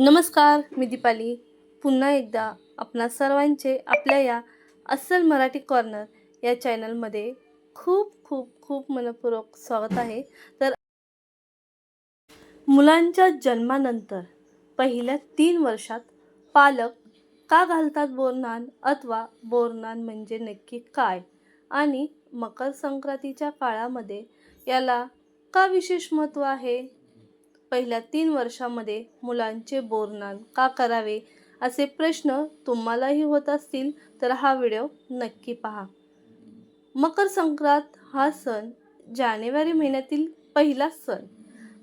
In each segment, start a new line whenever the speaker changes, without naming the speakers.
नमस्कार मी दीपाली. पुन्हा एकदा आपणा सर्वांचे आपल्या या अस्सल मराठी कॉर्नर या चॅनलमध्ये खूप खूप खूप मनपूर्वक स्वागत आहे. तर मुलांच्या जन्मानंतर पहिल्या तीन वर्षात पालक का घालतात बोरनान अथवा बोरनान म्हणजे नक्की काय? आणि मकर संक्रांतीच्या काळामध्ये याला का विशेष महत्त्व आहे? पहिल्या तीन वर्षामध्ये मुलांचे बोरनान का करावे असे प्रश्न तुम्हालाही होत असतील तर हा व्हिडिओ नक्की पहा. मकर संक्रांत हा सण जानेवारी महिन्यातील पहिला सण.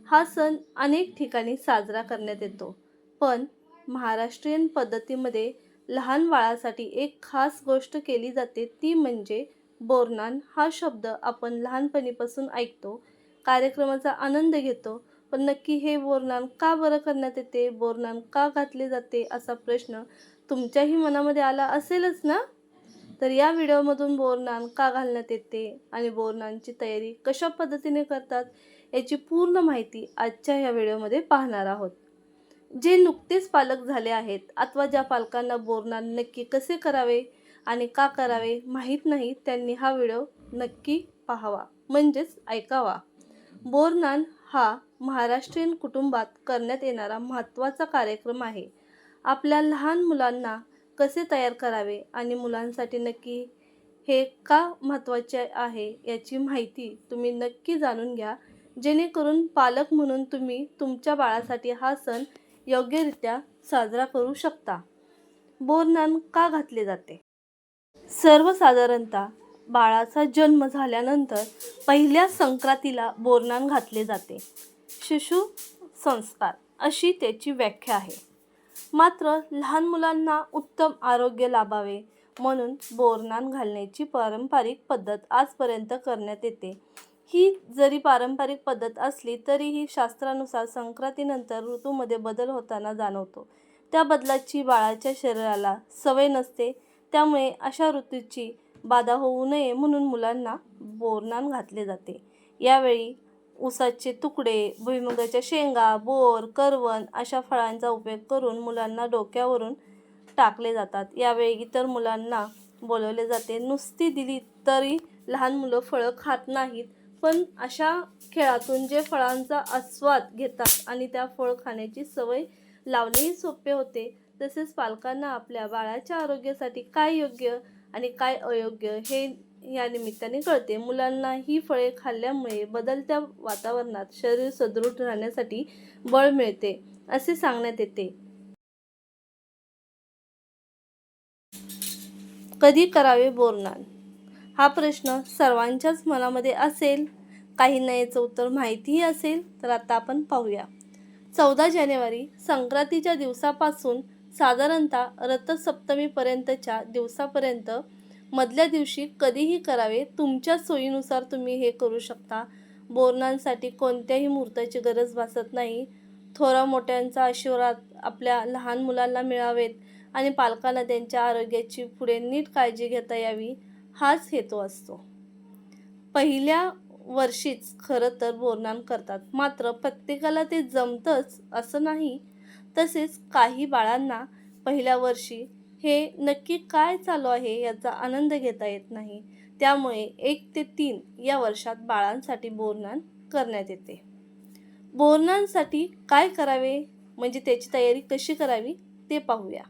हा सण अनेक ठिकाणी साजरा करण्यात येतो. पण महाराष्ट्रीयन पद्धतीमध्ये लहान बाळासाठी एक खास गोष्ट केली जाते ती म्हणजे बोरनान हा शब्द आपण लहानपणीपासून ऐकतो. कार्यक्रमाचा आनंद घेतो. पण नक्की हे बोरनान का बरं करण्यात येते? बोरनान का घातले जाते? असा प्रश्न तुमच्याही मनामध्ये आला असेलच ना? तर या व्हिडिओमधून बोरनान का घालण्यात येते आणि बोरनानची तयारी कशा पद्धतीने करतात याची पूर्ण माहिती आजच्या या व्हिडिओमध्ये पाहणार आहोत. जे नुकतेच पालक झाले आहेत अथवा ज्या पालकांना बोरनान नक्की कसे करावे आणि का करावे माहीत नाही त्यांनी हा व्हिडिओ नक्की पाहावा म्हणजेच ऐकावा. बोरनान हा महाराष्ट्रीयन कुटुंबात करण्यात येणारा महत्त्वाचा कार्यक्रम आहे. आपल्या लहान मुलांना कसे तयार करावे आणि मुलांसाठी नक्की हे का महत्त्वाचे आहे याची माहिती तुम्ही नक्की जाणून घ्या. जेणेकरून पालक म्हणून तुम्ही तुमच्या बाळासाठी हा सण योग्यरित्या साजरा करू शकता. बोरनान का घातले जाते? सर्वसाधारणतः बाळाचा जन्म झाल्यानंतर पहिल्या संक्रांतीला बोरनान घातले जाते. शिशु संस्कार अशी त्याची व्याख्या आहे. मात्र लहान मुलांना उत्तम आरोग्य लाभावे म्हणून बोरनान घालण्याची पारंपरिक पद्धत आजपर्यंत करण्यात येते. ही जरी पारंपरिक पद्धत असली तरीही शास्त्रानुसार संक्रांतीनंतर ऋतूमध्ये बदल होताना जाणवतो. त्या बदलाची बाळाच्या शरीराला सवय नसते त्यामुळे अशा ऋतूची बाधा होऊ नये म्हणून मुलांना बोरनान घातले जाते. यावेळी ऊसाचे तुकडे भुईमुगाच्या शेंगा बोर करवण अशा फळांचा उपयोग करून मुलांना डोक्यावरून टाकले जातात. यावेळी इतर मुलांना बोलवले जाते नुसती दिली तरी लहान मुलं फळं खात नाहीत पण अशा खेळातून जे फळांचा आस्वाद घेतात आणि त्या फळ खाण्याची सवय लावणेही सोपे होते. तसेच पालकांना आपल्या बाळाच्या आरोग्यासाठी काय योग्य आणि काय अयोग्य हे या निमित्ताने कळते. मुलांना ही फळे खाल्ल्यामुळे बदलत्या वातावरणात शरीर सदृढ राहण्यासाठी बळ मिळते असे सांगण्यात येते. कधी करावे बोरनान? हा प्रश्न सर्वांच्याच मनामध्ये असेल. काही नाही याचं उत्तर माहितीही असेल तर आता आपण पाहूया. चौदा जानेवारी संक्रांतीच्या दिवसापासून साधारणतः रथसप्तमीपर्यंतच्या दिवसापर्यंत मधल्या दिवशी कधीही करावे तुमच्या सोयीनुसार तुम्ही हे करू शकता. बोरणांसाठी कोणत्याही मुहूर्ताची गरज भासत नाही. थोरा मोठ्यांचा आशीर्वाद आपल्या लहान मुलांना मिळावेत आणि पालकांना त्यांच्या आरोग्याची पुढे नीट काळजी घेता यावी हाच हेतू असतो. पहिल्या वर्षीच खरं तर बोरणान करतात. मात्र प्रत्येकाला ते जमतंच असं नाही. तसेच काही बाळांना पहिल्या वर्षी हे नक्की काय चालू आहे याचा आनंद घेता येत नाही. त्यामुळे एक ते तीन या वर्षात बाळांसाठी बोरनान करण्यात येते. बोरनांसाठी काय करावे? म्हणजे त्याची तयारी कशी करावी? ते पाहूया.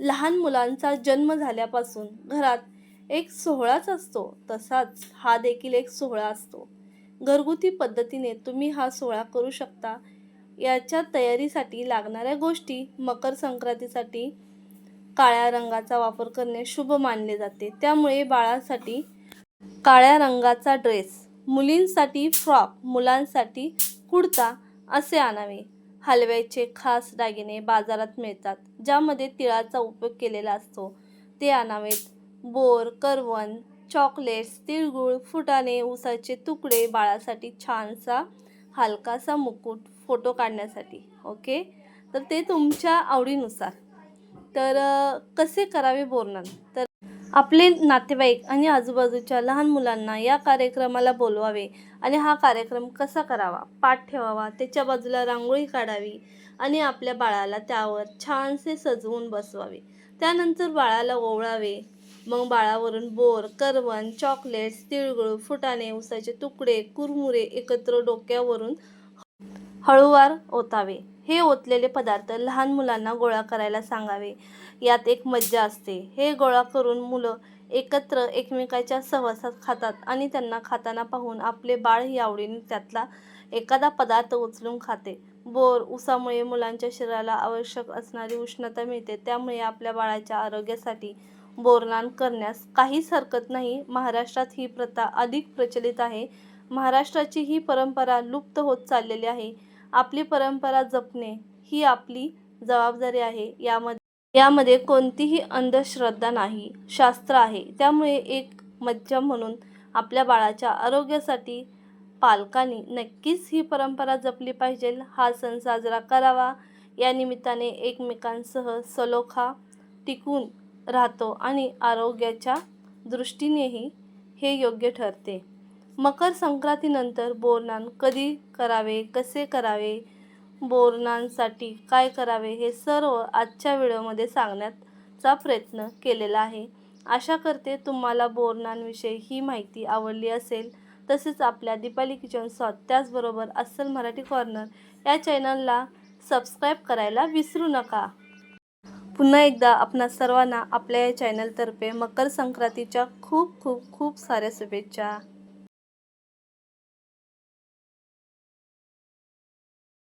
लहान मुलांचा जन्म झाल्यापासून घरात एक सोहळाच असतो. तसाच हा देखील एक सोहळा असतो. घरगुती पद्धतीने तुम्ही हा सोहळा करू शकता. याच्या तयारीसाठी लागणाऱ्या गोष्टी मकर संक्रांतीसाठी काळ्या रंगाचा वापर करणे शुभ मानले जाते. त्यामुळे बाळासाठी काळ्या रंगाचा ड्रेस मुलींसाठी फ्रॉक मुलांसाठी कुडता असे आणावे. हलव्याचे खास दागिने बाजारात मिळतात ज्यामध्ये तिळाचा उपयोग केलेला असतो. ते आणावेत. बोर करवण चॉकलेट्स तिळगुळ फुटाणे ऊसाचे तुकडे बाळासाठी छानसा हलकासा मुकुट फोटो काढण्यासाठी. ओके तर ते तुमच्या आवडीनुसार. तर कसे करावे बोरनान तर आपले नातेवाईक आणि आजूबाजूच्या लहान मुलांना या कार्यक्रमाला बोलवावे आणि हा कार्यक्रम कसा करावा? पाठ ठेवावा त्याच्या बाजूला रांगोळी काढावी आणि आपल्या बाळाला त्यावर छानसे सजवून बसवावे. त्यानंतर बाळाला ओवळावे. मग बाळावरून बोर करवण चॉकलेट्स तिळगुळ फुटाणे उसाचे तुकडे कुरमुरे एकत्र डोक्यावरून हळूवार ओतावे. हे ओतलेले पदार्थ लहान मुलांना गोळा करायला सांगावे. यात एक मज्जा असते. हे गोळा करून मुलं एकत्र एकमेकाच्या सहवासात खातात आणि त्यांना खाताना पाहून आपले बाळही आवडीने त्यातला एखादा पदार्थ उचलून खाते. बोर उसामुळे मुलांच्या शरीराला आवश्यक असणारी उष्णता मिळते. त्यामुळे आपल्या बाळाच्या आरोग्यासाठी बोरनान करण्यास काहीच हरकत नाही. महाराष्ट्रात ही प्रथा अधिक प्रचलित आहे. महाराष्ट्राची ही परंपरा लुप्त होत चाललेली आहे. आपली परंपरा जपणे ही आपली जबाबदारी आहे. यामध्ये यामध्ये कोणतीही अंधश्रद्धा नाही. शास्त्र आहे. त्यामुळे एक मज्जा म्हणून आपल्या बाळाच्या आरोग्यासाठी पालकांनी नक्कीच ही परंपरा जपली पाहिजे. हा सण साजरा करावा. या निमित्ताने एकमेकांसह सलोखा टिकून राहतो आणि आरोग्याच्या दृष्टीनेही हे योग्य ठरते. मकर संक्रांतीनंतर बोरनान कधी करावे कसे करावे? बोरनांसाठी काय करावे हे सर्व आजच्या व्हिडिओमध्ये सांगण्याचा प्रयत्न केलेला आहे. आशा करते तुम्हाला बोरनांविषयी ही माहिती आवडली असेल. तसेच आपल्या दीपाली किचन स्वाद त्याचबरोबर अस्सल मराठी कॉर्नर या चॅनलला सबस्क्राईब करायला विसरू नका. पुन्हा एकदा आपणा सर्वांना आपल्या या चॅनलतर्फे मकर संक्रांतीच्या खूप खूप खूप साऱ्या शुभेच्छा.